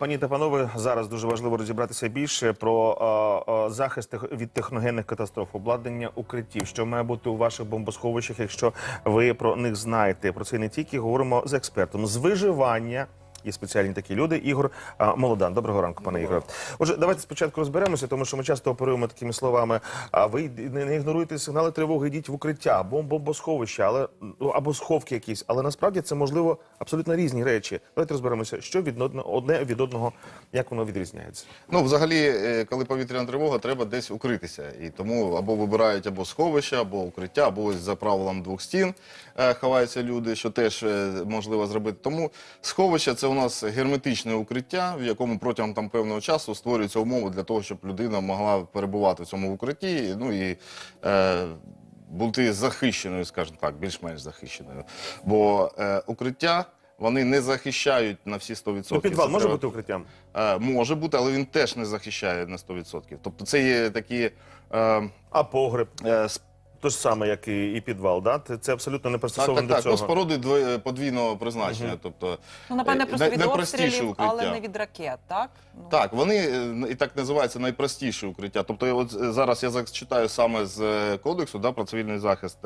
Пані та панове, зараз дуже важливо розібратися більше про е, е, захист від техногенних катастроф, обладнання укриттів, що має бути у ваших бомбосховищах, якщо ви про них знаєте. Про це не тільки говоримо з експертом з виживання. Є спеціальні такі люди. Ігор Молодан. Доброго ранку, пане Ігоре. Отже, давайте спочатку розберемося, тому що ми часто оперуємо такими словами. А ви не, ігноруйте сигнали тривоги, йдіть в укриття, бом- бомбосховища, але ну, або сховки якісь. Але насправді це можливо абсолютно різні речі. Давайте розберемося, що від одне від одного, як воно відрізняється. Ну, взагалі, е, коли повітряна тривога, треба десь укритися. І тому або вибирають або сховище, або укриття, або ось за правилом двох стін е, ховаються люди, що теж е, можливо зробити. Тому сховище це у нас герметичне укриття, в якому протягом там певного часу створюються умови для того, щоб людина могла перебувати в цьому укритті. Ну і е, бути захищеною, скажімо так, більш-менш захищеною. Бо е, укриття. Вони не захищають на всі 100%. Ну, підвал Це може треба- бути укриттям? Е, може бути, але він теж не захищає на 100%. Тобто це є такі е, А погреб е, то ж саме, як і, і підвал. Да? Це- абсолютно не так, пристосовано так, до так. цього. Ну, споруди дво- подвійного призначення. Тобто, Ну, напевне, е, просто най- від найпростіше обстрілів, укриття. але не від ракет, так? Ну, Так, вони е, і так називаються найпростіші укриття. Тобто, от е, зараз я зачитаю саме з е, кодексу да, про цивільний захист.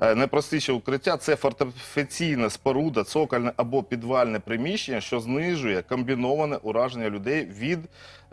Е, Найпростіше укриття це фортифікаційна споруда, цокольне або підвальне приміщення, що знижує комбіноване ураження людей від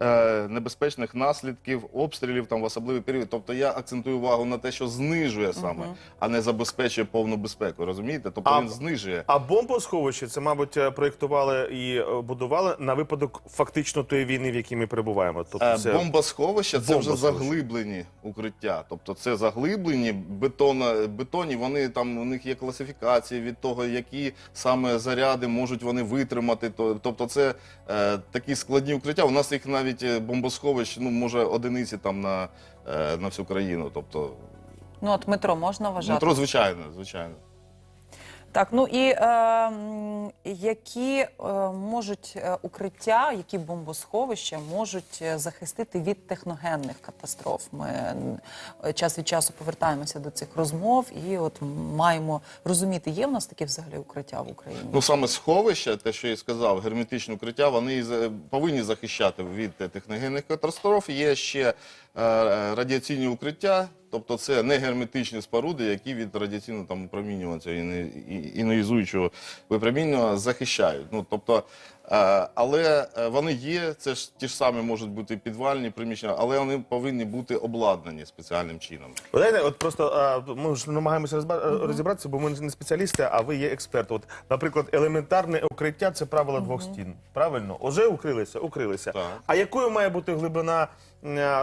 е, небезпечних наслідків обстрілів там в особливий період. Тобто я акцентую увагу на те, що знижує саме, а не забезпечує повну безпеку. Розумієте? Тобто А- він знижує. А бомбосховище це, мабуть, е, проєктували і е, будували на випадок фактично тої війни, в якій ми перебуваємо. Тобто Е, це Бомбосховища це вже Бомбосховище. заглиблені укриття. Тобто це заглиблені бетон, бетоні. Вони там у них є класифікації від того, які саме заряди можуть вони витримати. То- Тобто, це е, такі складні укриття. У нас їх навіть е, бомбосховищ, ну може одиниці там на, е, на всю країну. Тобто ну от метро можна вважати. метро, звичайно, звичайно. Так, ну і е, які е, можуть е, укриття, які бомбосховища можуть е, захистити від техногенних катастроф? Ми е, час від часу повертаємося до цих розмов і от маємо розуміти, є в нас такі взагалі укриття в Україні? Ну саме сховища, те, що я сказав, герметичні укриття, вони повинні захищати від техногенних катастроф. Є ще е, радіаційні укриття, тобто це не герметичні споруди, які від радіаційного там випромінювання цього іне- і- іонізуючого випромінювання захищають. Ну тобто, але е, вони є, це ж ті ж самі можуть бути підвальні приміщення, але вони повинні бути обладнані спеціальним чином. Ви Знаєте, от просто а, ми ж намагаємося розба- розібратися, бо ми не спеціалісти, а ви є експерт. От, наприклад, елементарне укриття це правило двох стін. Правильно? Уже укрилися, укрилися. Так. А якою має бути глибина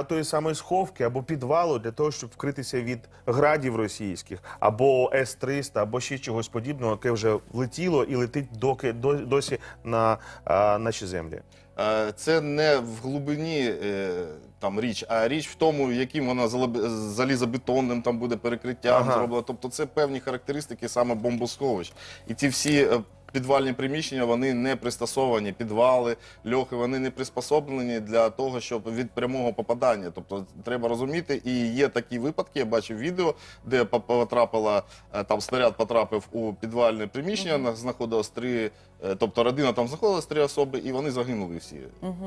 тої самої сховки або підвалу для того, щоб вкритися від градів російських, або С-300, або ще чогось подібного, яке вже влетіло і летить доки досі на а, наші землі? Це не в глибині е, там річ, а річ в тому, яким вона залізобетонним там буде перекриттям Ага. зроблена. Тобто це певні характеристики саме бомбосховищ. І ті всі е, підвальні приміщення вони не пристосовані, підвали, льохи, вони не приспособлені для того, щоб від прямого попадання. Тобто треба розуміти, і є такі випадки. Я бачив відео, де потрапила е, там снаряд потрапив у підвальне приміщення, на- знаходилось три. Е, Тобто родина там знаходилась три особи, і вони загинули всі.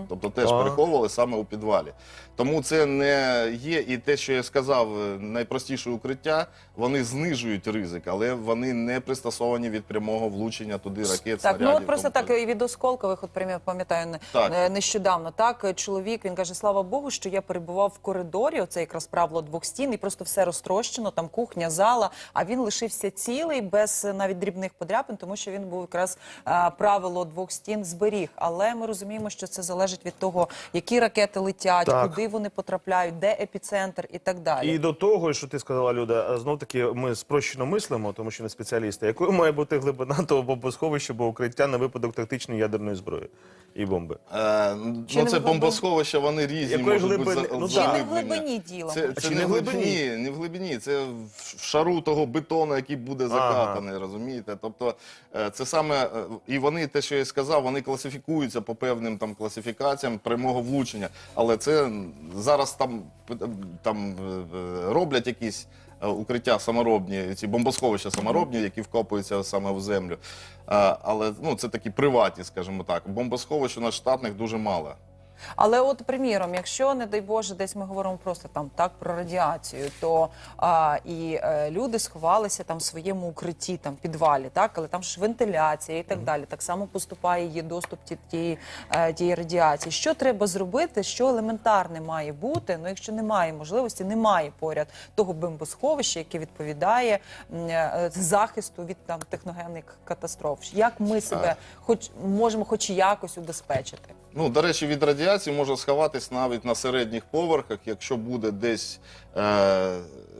Тобто теж Ага. переховували саме у підвалі. Тому це не є і те, що я сказав, е, найпростіше укриття, вони знижують ризик, але вони не пристосовані від прямого влучення туди ракет, Так, снарядів. ну от просто так і від осколкових, от прям пам'ятаю не- Так. е, нещодавно. Так, чоловік він каже: слава Богу, що я перебував в коридорі. Оце якраз правило двох стін, і просто все розтрощено, там кухня, зала. А він лишився цілий, без е, навіть дрібних подряпин, тому що він був якраз е, правило двох стін зберіг. Але ми розуміємо, що це залежить від того, які ракети летять, Так. куди вони потрапляють, де епіцентр і так далі. І до того, що ти сказала, Люда, знов таки ми спрощено мислимо, тому що не спеціалісти. Якою має бути глибина того бомбосховища або укриття на випадок тактичної ядерної зброї і бомби? Е, Чи ну, не це в бомбосховища, вони різні Якої можуть глибини? бути за- Ну, Чи не в заглиблення. глибині діла? Це, це чи не не в в глибині, глибині? не в глибині, це в шару того бетону, який буде закатаний, розумієте? Тобто е, це саме, е, і вони, те, що я сказав, вони класифікуються по певним там класифікаціям прямого влучення. Але це зараз там, там е, роблять якісь е, укриття саморобні, ці бомбосховища саморобні, які вкопуються саме в землю. Е, Але ну, це такі приватні, скажімо так. Бомбосховищ у нас штатних дуже мало. Але от, приміром, якщо, не дай Боже, десь ми говоримо просто там так про радіацію, то а, і е, люди сховалися там в своєму укритті, там підвалі, так, але там ж вентиляція і так далі. Так само поступає є доступ ті- тієї е, тієї радіації. Що треба зробити? Що елементарне має бути? Ну, якщо немає можливості, немає поряд того бомбосховища, яке відповідає е, захисту від там техногенних катастроф. Як ми себе хоч можемо, хоч якось убезпечити? Ну, до речі, від радіації може сховатись навіть на середніх поверхах, якщо буде десь е,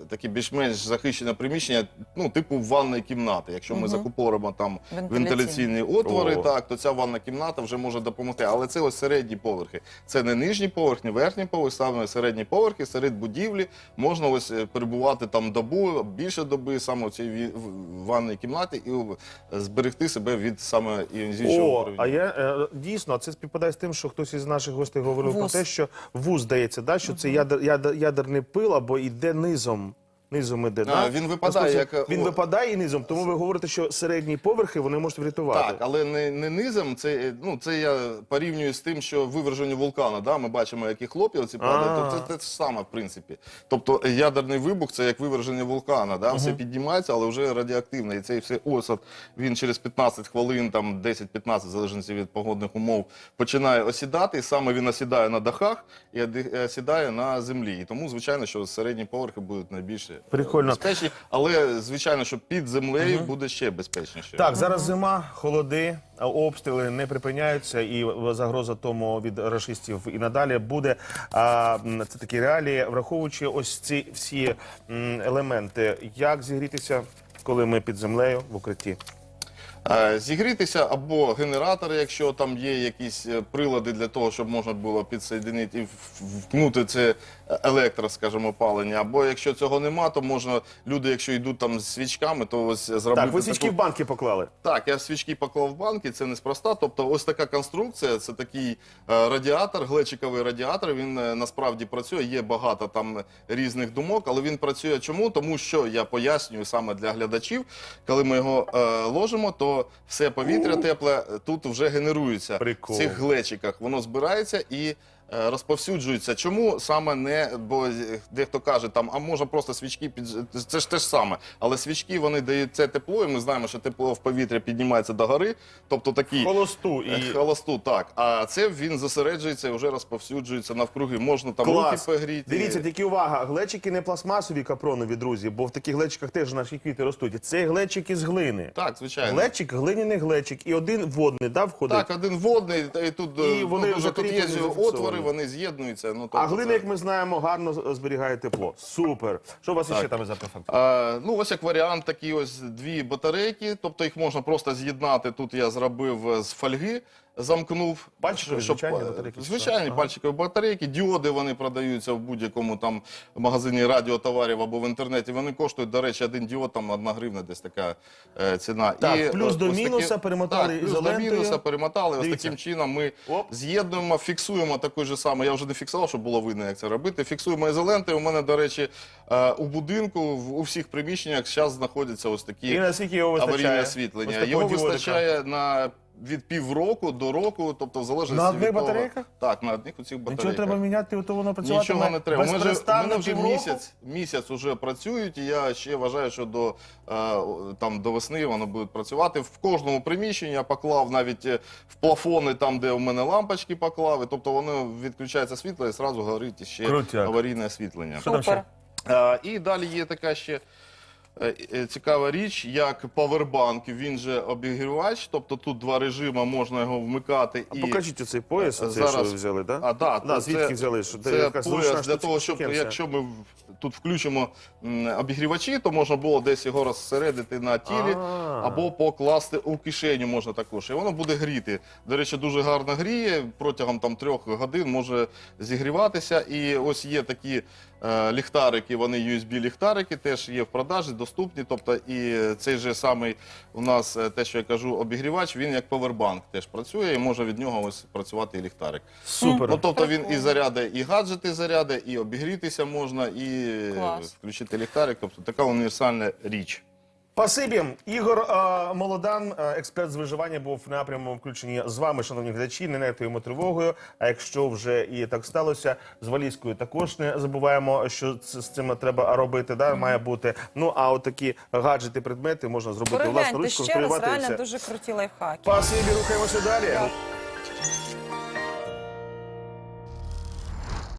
таке більш-менш захищене приміщення, ну, типу ванної кімнати. Якщо ми закупоримо там Вентиляційні. вентиляційні отвори, О. так, то ця ванна кімната вже може допомогти. Але це ось середні поверхи. Це не нижні поверхні, верхні поверхи, саме середні поверхи, серед будівлі можна ось е, перебувати там добу, більше доби саме в цій ві- в- ванній кімнаті і е, зберегти себе від саме іонізуючого О, а я е, дійсно це співпадає з тим, що хтось із наших гостей говорив Вуз. про те, що вуз здається, да, що це ядер, ядер, ядерний пил або йде низом. Низом іде, А, він випадає, як, він о- випадає і низом, тому ви говорите, що середні поверхи вони можуть врятувати. Так, але не, не низом. Це ну це я порівнюю з тим, що виверження вулкана. Да, ми бачимо, які хлоп'я оці падають. А. То це те ж саме, в принципі. Тобто ядерний вибух це як виверження вулкана. Да, все піднімається, але вже радіоактивне. І цей все осад він через 15 хвилин, там 10-15, в залежності від погодних умов, починає осідати. І саме він осідає на дахах і оди- осідає на землі. І тому, звичайно, що середні поверхи будуть найбільше Прикольно. безпечні, але звичайно, що під землею буде ще безпечніше. Так, зараз зима, холоди, а обстріли не припиняються, і загроза тому від рашистів і надалі буде. А м, це такі реалії, враховуючи ось ці всі м, елементи, як зігрітися, коли ми під землею в укритті. Е, Зігрітися або генератори, якщо там є якісь е, прилади для того, щоб можна було підсоєдинити і вкнути це електро, скажімо, опалення. Або якщо цього нема, то можна люди, якщо йдуть там з свічками, то ось зробити Так, ви свічки таку- в банки поклали. так, я свічки поклав в банки, це неспроста. Тобто, ось така конструкція, це такий е, радіатор, глечиковий радіатор. Він е, насправді працює. Є багато там різних думок, але він працює чому? Тому що я пояснюю саме для глядачів, коли ми його е, ложимо, то все повітря тепле тут вже генерується Прикол. в цих глечиках. Воно збирається і. Е, Розповсюджується. Чому саме не? Бо е, дехто каже, там, а може просто свічки під це ж те ж саме. Але свічки вони дають це тепло, і ми знаємо, що тепло в повітря піднімається до гори. Тобто такі Холосту Е, і Холосту, так. А це він зосереджується і вже розповсюджується навкруги. Можна там Клас. руки погріти. Дивіться, тільки увага, глечики не пластмасові капронові, друзі, бо в таких глечиках теж наші квіти ростуть. Це глечик із глини. Так, звичайно. Глечик, глиняний глечик, і один водний, да, входить? Так, один водний, і тут, І е, вони ну, дуже тут є отвори. Вони з'єднуються. Ну, А тобто глина, це- як ми знаємо, гарно зберігає тепло. Супер. Що у вас Так. ще там за? А, ну, ось як варіант, такі ось дві батарейки, тобто їх можна просто з'єднати. Тут я зробив е, з фольги, замкнув. Пальчикові, щоб- звичайні батарейки, Звичайні що? пальчикові батарейки, діоди вони продаються в будь-якому там магазині радіотоварів або в інтернеті. Вони коштують, до речі, один діод, там одна гривна, десь така е, ціна. Так, плюс е, до ось такі- мінуса перемотали так, плюс до мінуса перемотали. Ось таким чином ми Оп. з'єднуємо, фіксуємо такий же самий. Я вже не фіксував, щоб було видно, як це робити. Фіксуємо ізоленти. У мене, до речі, е, у будинку в- у всіх приміщеннях зараз знаходяться ось такі І наскільки його аварійне Ось освітлення. Його вистачає на від півроку до року, тобто в залежності На одних від того- батарейках? Так, на одних оцих батарейках. Нічого треба міняти, то воно працюватиме Нічого не треба. Ми вже, мене вже півроку? місяць, місяць уже працюють, і я ще вважаю, що до, е, там, до весни воно буде працювати. В кожному приміщенні я поклав навіть е, в плафони, там, де у мене лампочки поклав. І, тобто воно відключається світло і одразу горить ще Крутяк. аварійне освітлення. Що там ще? Е, І далі є така ще цікава річ, як павербанк. Він же обігрівач, тобто тут два режими, можна його вмикати. А і... покажіть оцей пояс, Е, оцей, зараз- що ви взяли, да? А, да, да, то звідки взяли? Що, Це якась пояс для того, щоб штукенця? якщо ми тут включимо обігрівачі, то можна було десь його розсередити на тілі А. або покласти у кишеню можна також. І воно буде гріти. До речі, дуже гарно гріє. Протягом там трьох годин може зігріватися. І ось є такі е, ліхтарики, вони USB-ліхтарики, теж є в продажі, доступні. Тобто, і цей же самий у нас е, те, що я кажу, обігрівач, він як повербанк теж працює і може від нього ось працювати і ліхтарик. Супер. Ну, тобто він і заряде, і гаджети заряде, і обігрітися можна, і е, Клас. включити ліхтарик. Тобто така універсальна річ. Спасибі. Ігор е, Молодан, е, експерт з виживання, був в напряму включені з вами, шановні глядачі. Не нехтуємо тривогою. А якщо вже і так сталося, з валізкою також не забуваємо, що ц- з цим треба робити. Да, має бути. Ну а от такі гаджети, предмети можна зробити власну Перегляньте ручку, ще раз, і реально все. дуже круті лайфхаки. Спасибі, рухаємося далі.